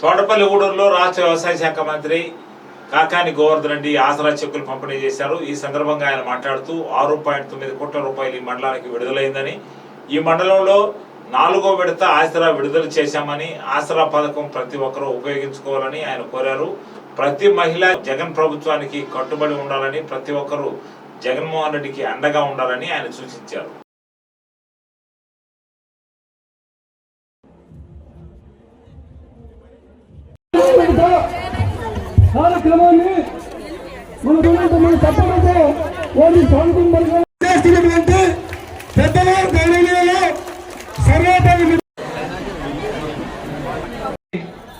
తోటపల్లి ఊడూరులో రాష్ట్ర వ్యవసాయ శాఖ మంత్రి కాకాని గోవర్ధన్ రెడ్డి ఆసరా చెక్కులు పంపిణీ చేశారు. ఈ సందర్భంగా ఆయన మాట్లాడుతూ ఆరు పాయింట్ తొమ్మిది కోట్ల రూపాయలు ఈ మండలానికి విడుదలైందని ఈ మండలంలో నాలుగో విడత ఆసరా విడుదల చేశామని ఆసరా పథకం ప్రతి ఒక్కరూ ఉపయోగించుకోవాలని ఆయన కోరారు. ప్రతి మహిళ జగన్ ప్రభుత్వానికి కట్టుబడి ఉండాలని ప్రతి ఒక్కరూ జగన్మోహన్ రెడ్డికి అండగా ఉండాలని ఆయన సూచించారు. కార్యక్రమాన్ని మన గురించి మన తప్పకుండా వారి స్వాగతం పెద్దలు గౌరవనీయులు సర్వోపరి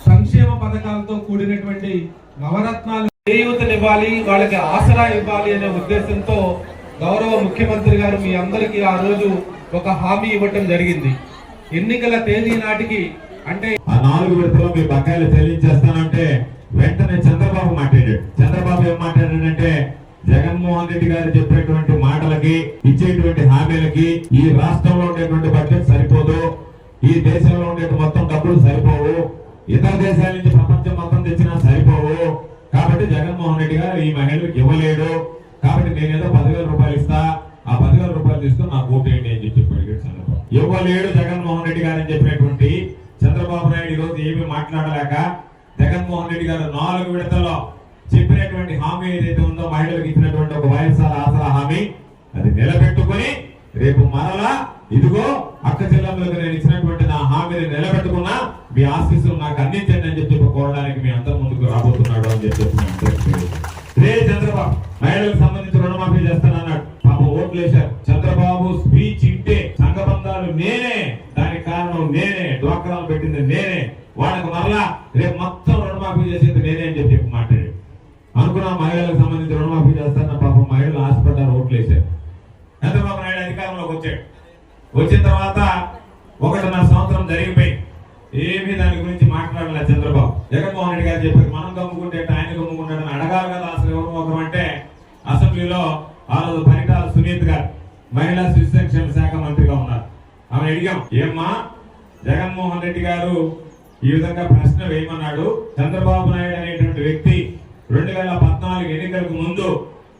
సంక్షేమ పథకాలతో కూడినటువంటి నవరత్నాలు చేయూతనివ్వాలి వాళ్ళకి ఆసరా ఇవ్వాలి అనే ఉద్దేశంతో గౌరవ ముఖ్యమంత్రి గారు మీ అందరికీ ఆ రోజు ఒక హామీ ఇవ్వటం జరిగింది. ఎన్నికల తేదీ నాటికి అంటే నాలుగు విడతలో మీ బకాయిలు చెల్లించేస్తానంటే వెంటనే చంద్రబాబు మాట్లాడాడు. చంద్రబాబు ఏం మాట్లాడాడంటే జగన్మోహన్ రెడ్డి గారు చెప్పేటువంటి మాటలకి ఇచ్చేటువంటి హామీలకి ఈ రాష్ట్రంలో ఉండేటువంటి బడ్జెట్ సరిపోదు ఈ దేశంలో ఉండే మొత్తం డబ్బులు సరిపోవు ఇతర దేశాల నుంచి ప్రపంచం మొత్తం తెచ్చినా సరిపోవు. కాబట్టి జగన్మోహన్ రెడ్డి గారు ఈ మహిళలకు ఇవ్వలేడు. కాబట్టి నేనేదో పదివేల రూపాయలు ఇస్తా ఆ పదివేల రూపాయలు తీసుకుని నాకు ఓటేయండి అని చెప్పి ఇవ్వలేడు జగన్మోహన్ రెడ్డి గారు అని చెప్పినటువంటి చంద్రబాబు నాయుడు ఈరోజు ఏమీ మాట్లాడలేక జగన్మోహన్ రెడ్డి గారు నాలుగు విడతల్లో చెప్పినటువంటి హామీ ఏదైతే ఉందో మహిళలకు ఇచ్చినటువంటి ఒక వైఎస్ఆర్ ఆసరా హామీ అది నిలబెట్టుకొని రేపు మరలా ఇదిగో అక్క చెల్లెమ్మలకు నేను ఇచ్చినటువంటి నా హామీని నిలబెట్టుకున్నా మీ ఆశీస్సులు నాకు అందించండి అని చెప్పి కోరడానికి మీ రేపు మొత్తం రుణమాఫీ చేసేది నేనే అని చెప్పి మాట్లాడి మాట్లాడాడు. అనుకున్న మహిళలకు సంబంధించి రుణమాఫీ చేస్తాన పాపం మహిళలు హాస్పిటల్ ఓట్లు వేశారు. చంద్రబాబు నాయుడు అధికారంలోకి వచ్చాడు. వచ్చిన తర్వాత ఒకటిన్నర సంవత్సరం జరిగిపోయి ఏమీ దాని గురించి మాట్లాడలే చంద్రబాబు. జగన్మోహన్ రెడ్డి గారు చెప్పారు మనం గమ్ముకుంటే ఆయన గమ్ముకుంటాడని అడగాలి కదా అసలు ఎవరు ఒకరు అంటే? అసెంబ్లీలో ఆ రోజు పరిటాల సునీత్ గారు మహిళా శిశు సంక్షేమ శాఖ మంత్రిగా ఉన్నారు. ఆమె అడిగాం ఏమ్మా జగన్మోహన్ రెడ్డి గారు ఈ విధంగా ప్రశ్న వేయమన్నాడు. చంద్రబాబు నాయుడు అనేటువంటి వ్యక్తి రెండు వేల పద్నాలుగు ఎన్నికలకు ముందు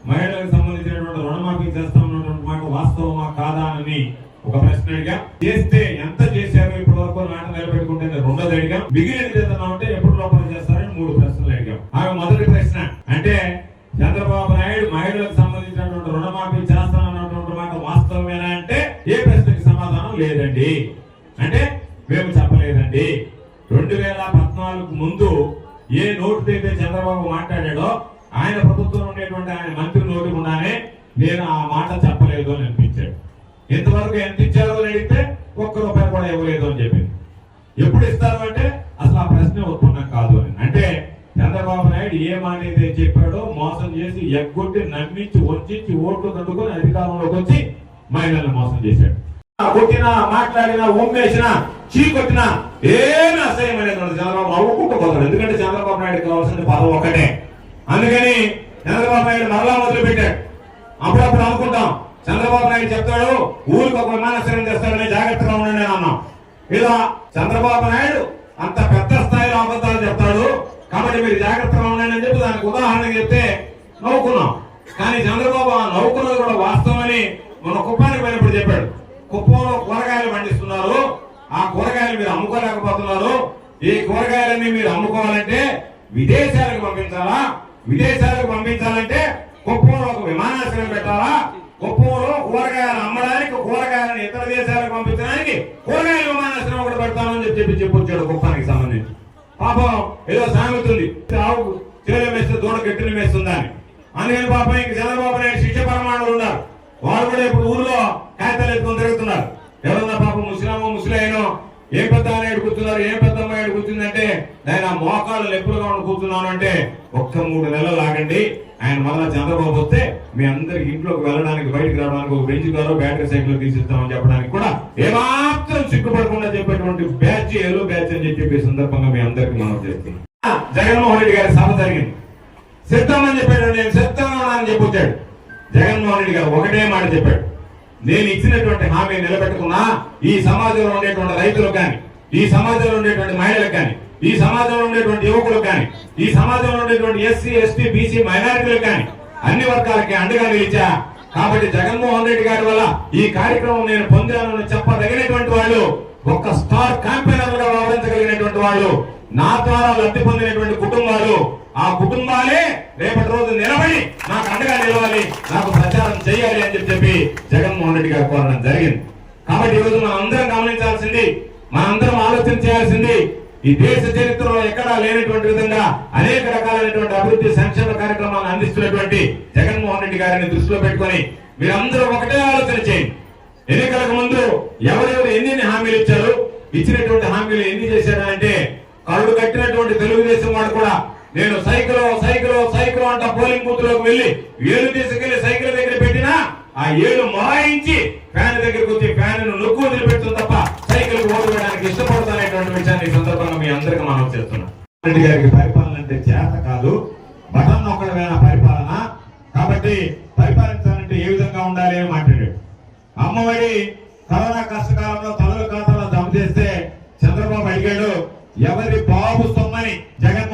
మహిళలకు సంబంధించినటువంటి రుణమాఫీ చేస్తామన్నటువంటి మాట వాస్తవమా కాదా అని ఒక ప్రశ్న అడిగా. చేస్తే ఎంత చేశారు? ఇప్పటి వరకు మాట నిలబెట్టుకుంటే రెండోది అడిగాం. మిగిలినది ఏదన్నా ఉంటే ఎప్పుడు లోపల చేస్తారని మూడు ప్రశ్నలు అడిగాం. ఆమె మొదటి ప్రశ్న అంటే చంద్రబాబు నాయుడు మహిళలకు సంబంధించినటువంటి రుణమాఫీ చేస్తానన్నటువంటి మాట వాస్తవమేనా? అంటే ఏ ప్రశ్నకి సమాధానం లేదండి. అంటే మేము చెప్పలేదండి. రెండు వేల పద్నాలుగు ముందు ఏ నోటు అయితే చంద్రబాబు మాట్లాడాడో ఆయన ప్రభుత్వం ఉండేటువంటి ఆయన మంత్రి నోటి గుండానే నేను ఆ మాట చెప్పలేదు అని అనిపించాడు. ఇంతవరకు ఎంత ఇచ్చారో అని అడిగితే ఒక్క రూపాయి కూడా ఇవ్వలేదు అని చెప్పింది. ఎప్పుడు ఇస్తారు అంటే అసలు ఆ ప్రశ్న ఉత్పన్నం కాదు అని. అంటే చంద్రబాబు నాయుడు ఏ మాట చెప్పాడో మోసం చేసి ఎగ్గొట్టి నమ్మించి వంచించి ఓట్లు తట్టుకొని అధికారంలోకి వచ్చి మహిళలను మోసం చేశాడు. కొట్టినా మాట్లాడినా ఉమ్మేసినా చీకొట్టినా ఏమి అసహ్యం అనేది చంద్రబాబు నవ్వుకుంటూ పోతాడు. ఎందుకంటే చంద్రబాబు నాయుడు కావాల్సిన పదం ఒకటే అందుకని చంద్రబాబు నాయుడు మరలా మొదలు పెట్టాడు అప్పుడప్పుడు అనుకుంటాం చంద్రబాబు నాయుడు చెప్తాడు ఊరికి ఒక విమానాశ్రయం తెస్తాడని జాగ్రత్తగా ఉండండి అని అన్నాం. ఇలా చంద్రబాబు నాయుడు అంత పెద్ద స్థాయిలో అబద్ధాలు చెప్తాడు. కాబట్టి మీరు జాగ్రత్తగా ఉండండి అని చెప్పి దానికి ఉదాహరణ చెప్తే నవ్వుకున్నాం. కానీ చంద్రబాబు ఆ నవ్వుకున్నది కూడా వాస్తవమని మన కుప్పానికి పోయినప్పుడు చెప్పాడు. కుప్పంలో కూరగాయలు పండిస్తున్నారు. ఆ కూరగాయలు మీరు అమ్ముకోలేకపోతున్నారు. ఈ కూరగాయలన్నీ మీరు అమ్ముకోవాలంటే విదేశాలకు పంపించాలా? విదేశాలకు పంపించాలంటే కుప్పంలో ఒక విమానాశ్రయం పెట్టాలా? కుప్పంలో కూరగాయలు అమ్మడానికి కూరగాయలను ఇతర దేశాలకు పంపించడానికి కూరగాయల విమానాశ్రయం కూడా పెడతామని చెప్పి చెప్పి చెప్పొచ్చాడు కుప్పానికి సంబంధించి. పాపం ఏదో సామెత ఉంది ఆవు చేలు వేస్తే దూడ గట్టిని వేస్తుందని అందుకని పాపం ఇంక చంద్రబాబు నాయుడు శిక్ష పరమాణులు ఉన్నారు వాళ్ళు కూడా ఇప్పుడు ఊర్లో కాగితాలు ఎత్తుకొని తిరుగుతున్నారు ఎవరన్నా పాపం ముస్లిమో ముసలాయనో ఏ పెద్ద ఆయన కూర్చున్నారు ఏ పెద్ద అమ్మాయి కూర్చుందంటే నేను ఆ మోకాళ్ళు లెప్పులుగా ఉండి కూర్చున్నాను అంటే ఒక్క మూడు నెలలు ఆగండి. ఆయన మళ్ళా చంద్రబాబు వస్తే మీ అందరికి ఇంట్లోకి వెళ్ళడానికి బయటకు రావడానికి ఒక బెంచ్ ద్వారా బ్యాటరీ సైకిల్ తీసిస్తామని చెప్పడానికి కూడా ఏమాత్రం సిగ్గుపడకుండా చెప్పేటువంటి బ్యాచ్ ఏలో బ్యాచ్ అని చెప్పి సందర్భంగా మీ అందరికి మనం చేస్తున్నాం జగన్మోహన్ రెడ్డి గారి సభ జరిగింది. సిద్ధమని చెప్పాడు నేను సిద్ధంగా ఉన్నానని చెప్పొచ్చాడు. జగన్మోహన్ రెడ్డి గారు ఒకటే మాట చెప్పాడు. నేను ఇచ్చినటువంటి హామీ నిలబెట్టుకున్నా ఈ సమాజంలో ఉండేటువంటి రైతులకు కానీ ఈ సమాజంలో ఉండేటువంటి మహిళలకు కానీ ఈ సమాజంలో ఉండేటువంటి యువకులకు కానీ ఈ సమాజంలో ఉండేటువంటి ఎస్సీ ఎస్టీ బీసీ మైనారిటీలకు కానీ అన్ని వర్గాలకి అండగా నిలిచా. కాబట్టి జగన్మోహన్ రెడ్డి గారి వల్ల ఈ కార్యక్రమం నేను పొందానని చెప్పదగినటువంటి వాళ్ళు ఒక స్టార్ క్యాంపెయినర్గా వ్యవహరించగలిగినటువంటి వాళ్ళు నా ద్వారా లబ్ధి పొందినటువంటి కుటుంబాలు ఆ కుటుంబాలే రేపటి రోజు నిలబడి నాకు అండగా అని చెప్పి జగన్మోహన్ రెడ్డి గారు కోరడం జరిగింది. కాబట్టి ఈ రోజు మనం అందరం గమనించాల్సింది మనందరం ఆలోచన చేయాల్సింది ఈ దేశ చరిత్రలో ఎక్కడా లేనటువంటి విధంగా అనేక రకాలైనటువంటి అభివృద్ధి సంక్షేమ కార్యక్రమాలను అందిస్తున్నటువంటి జగన్మోహన్ రెడ్డి గారిని దృష్టిలో పెట్టుకొని మీరందరూ ఒకటే ఆలోచన చేయండి. ఎన్నికలకు ముందు ఎవరెవరు ఎన్ని హామీలు ఇచ్చారు ఇచ్చినటువంటి హామీలు ఎన్ని చేశారు అంటే కళ్ళు కట్టినటువంటి తెలుగుదేశం వాడు కూడా నేను సైకిల్ సైకిల్ సైకిల్ అంట పోలింగ్ బూత్లోకి వెళ్ళి ఏలు తీసుకెళ్ళి సైకిల్ ఆ ఏడు మాయించి ఫ్యాన్ దగ్గరికి వచ్చి ఫ్యాన్ నొక్కు వదిలిపెడుతుంది తప్ప సైకిల్ ఓటు ఇష్టపడతానేటువంటి విషయాన్ని ఈ సందర్భంగా మీ అందరికీ మనం చేస్తున్నాం. రెడ్డి గారికి పరిపాలన అంటే చేత కాదు బటన్ నొక్కడమైన పరిపాలన? కాబట్టి పరిపాలించాలంటే ఏ విధంగా ఉండాలి అని మాట్లాడాడు. అమ్మఒడి కరోనా కష్టకాలంలో తలలు ఖాతాలో జమ చేస్తే చంద్రబాబు అడిగాడు ఎవరి బాబు సొమ్మని జగన్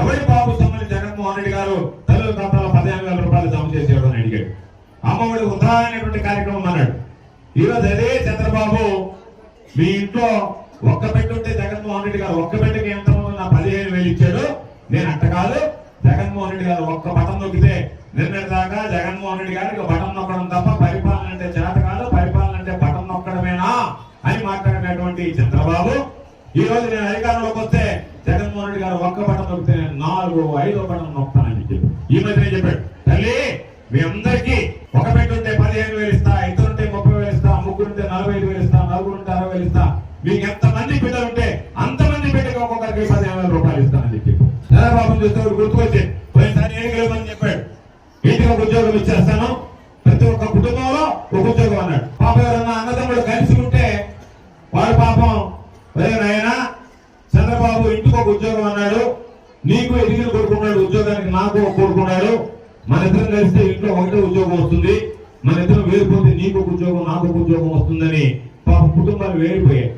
ఎవరి బాబు సొమ్మని జగన్మోహన్ రెడ్డి గారు తల్లుల ఖాతాలో పదిహేను వేల రూపాయలు జమ చేశాడు అని అడిగాడు అమ్మఒడి ఉదాహరణటువంటి కార్యక్రమం అన్నాడు. ఈరోజు అదే చంద్రబాబు మీ ఇంట్లో ఒక్క పెట్టి ఉంటే జగన్మోహన్ రెడ్డి గారు ఒక్క పెట్టికి ఎంత నా పదిహేను వేలు ఇచ్చాడు? నేను అట్ట కాదు. జగన్మోహన్ రెడ్డి గారు ఒక్క బటన్ నొక్కితే నిన్నటి దాకా జగన్మోహన్ రెడ్డి గారికి బటన్ నొక్కడం తప్ప పరిపాలన అంటే చేత కాదు పరిపాలన అంటే బటన్ నొక్కడమేనా అని మాట్లాడినటువంటి చంద్రబాబు. ఈ రోజు నేను అధికారంలోకి వస్తే జగన్మోహన్ రెడ్డి గారు ఒక్క బటన్ నొక్కితే నేను నాలుగు ఐదో బటన్ ఈ మధ్యనే చెప్పాడు? తల్లి మీ అందరికీ ఒక పెట్టి ఉంటే పదిహేను వేలు ఇస్తా ఇద్దరు ఉంటే ముప్పై వేలు ఇస్తా ముగ్గురు ఉంటే నలభై ఐదు వేలు ఇస్తా నలుగురు ఉంటే అరవై వేలు ఇస్తా. మీకు ఎంత మంది బిడ్డలు ఉంటే అంతమంది బిడ్డకి ఒక్కొక్కరికి పదిహేను వేల రూపాయలు ఇస్తానని చెప్పి చంద్రబాబు చూస్తే ఒకటి గుర్తుకొచ్చి పోయినసారి ఏం గెలవని చెప్పాడు ఇంటికి ఒక ఉద్యోగం ఇచ్చేస్తాను ప్రతి ఒక్క కుటుంబంలో ఒక ఉద్యోగం అన్నాడు పాప ఎవరన్నా అన్నదమ్ముడు కలిసి ఉంటే వాడు పాపం ఒరే నాయనా చంద్రబాబు ఇంటికి ఒక ఉద్యోగం అన్నాడు నీకు ఎదిగిన కొడుకున్నాడు ఉద్యోగానికి నాకు ఒక కొడుకున్నాడు మన ఇద్దరం కలిస్తే ఇంట్లో ఒకటే ఉద్యోగం వస్తుంది. మన ఇద్దరం వేరిపోతే నీకు ఒక ఉద్యోగం నాకు ఒక ఉద్యోగం వస్తుందని పాప కుటుంబాలు వేరిపోయాయి.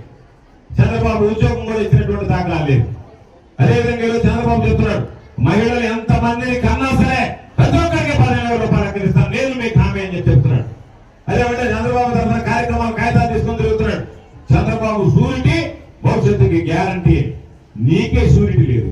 చంద్రబాబు ఉద్యోగం కూడా ఇచ్చినటువంటి దాఖలాలు లేదు. అదేవిధంగా ఈరోజు చంద్రబాబు చెప్తున్నాడు మహిళలు ఎంత మందిని కన్నా సరే ప్రతి ఒక్కరికి పదిహేను వేల రూపాయలు అక్కడిస్తాను నేను మీకు హామీ అని చెప్పి చెప్తున్నాడు. అదేమంటే చంద్రబాబు తరఫున కార్యక్రమాలు కాగితాలు తీసుకొని తిరుగుతున్నాడు. చంద్రబాబు సూరిటీ భవిష్యత్తుకి గ్యారంటీ. నీకే సూరిటీ లేదు.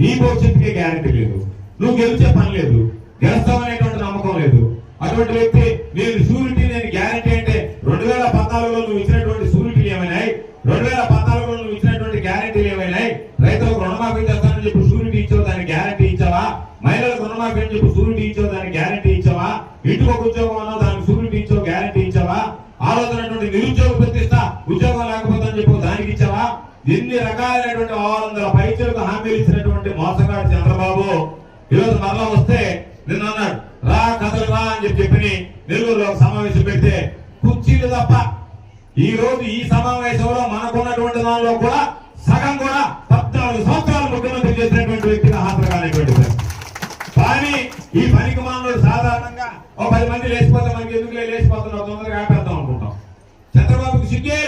నీ భవిష్యత్తుకే గ్యారంటీ లేదు. నువ్వు గెలిచే పని లేదు. గెలుస్తామనేటువంటి నమ్మకం లేదు. అటువంటి వ్యక్తి నేను షూరిటీ నేను గ్యారంటీ అంటే రెండు వేల పద్నాలుగులో నువ్వు ఇచ్చినటువంటి షూరిటీలు ఏమైనాయి? రెండు వేల పద్నాలుగులో నువ్వు ఇచ్చినటువంటి గ్యారంటీలు ఏమైనాయి? రైతులకు రుణమాఫీ చేస్తానని చెప్పి షూరిటీ ఇచ్చావు దానికి గ్యారంటీ ఇచ్చావా? మహిళలకు రుణమాఫీ అని చెప్పి షూరిటీ ఇచ్చావు దానికి గ్యారంటీ ఇచ్చావా? ఇంటికి ఒక ఉద్యోగం అన్నావు దానికి షూరిటీ ఇచ్చావు గ్యారంటీ ఇచ్చావా? ఆ నిరుద్యోగ ప్రతిష్ట ఉద్యోగం లేకపోతే అని చెప్పి దానికి ఇచ్చావా? ఎన్ని రకాలైనటువంటి ఆరు వందల పైచలకు హామీలు ఇచ్చినటువంటి మోసగాడు చంద్రబాబు. ఈరోజు మరలా వస్తే నిన్న అన్నాడు రా కథలు రా అని చెప్పి చెప్పి నెల్లూరులో ఒక సమావేశం పెడితే కుర్చీలు తప్ప ఈ రోజు ఈ సమావేశంలో మనకున్నటువంటి దానిలో కూడా సగం కూడా పద్నాలుగు సంవత్సరాలు ముఖ్యమంత్రి చేసినటువంటి వ్యక్తిగా హాజరు కానిటువంటి వ్యక్తి. కానీ ఈ పనికి మానవుడు సాధారణంగా ఒక పది మంది లేచిపోతే మనకి ఎందుకు లేచిపోతున్నారు? తొందరగా ఆపేద్దాం అనుకుంటాం. చంద్రబాబుకి సిగ్గే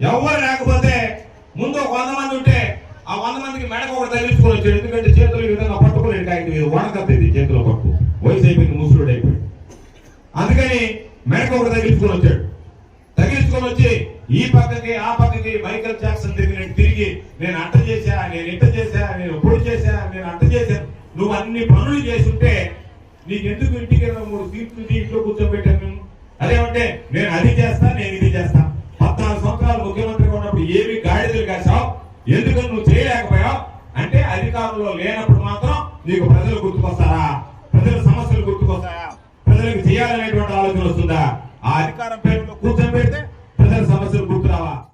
ఎవరు లేకపోతే ముందు కొంతమంది ఉంటే ఆ వంద మందికి మెడకు ఒకటి తగిలించుకొని వచ్చాడు. ఎందుకంటే చేతులు ఈ విధంగా పట్టుకుని ఆయన? ఇది చేతిలో పట్టు. వయసు అయిపోయింది ముసురుడు అయిపోయింది అందుకని మెడకు ఒకటి తగిలించుకొని వచ్చాడు. తగిలించుకొని వచ్చి ఈ పక్కకి ఆ పక్కకి మైకల్ జాక్సన్ దగ్గర తిరిగి నేను అంట చేశా నేను ఇంట చేశా నేను పొడి చేశా నేను అంట చేశాను నువ్వు అన్ని పనులు చేస్తుంటే నీకు ఎందుకు ఇంటికి మూడు సీట్లు ఇంట్లో కూర్చోబెట్టాను అదేమంటే నేను అది చేస్తా నేను ఇది చేస్తా. అధికారంలో లేనప్పుడు మాత్రం నీకు ప్రజలు గుర్తుకొస్తారా? ప్రజల సమస్యలు గుర్తుకొస్తాయా? ప్రజలకు చేయాలనేటువంటి ఆలోచన వస్తుందా? ఆ అధికారం పేరులో కూర్చొని పెడితే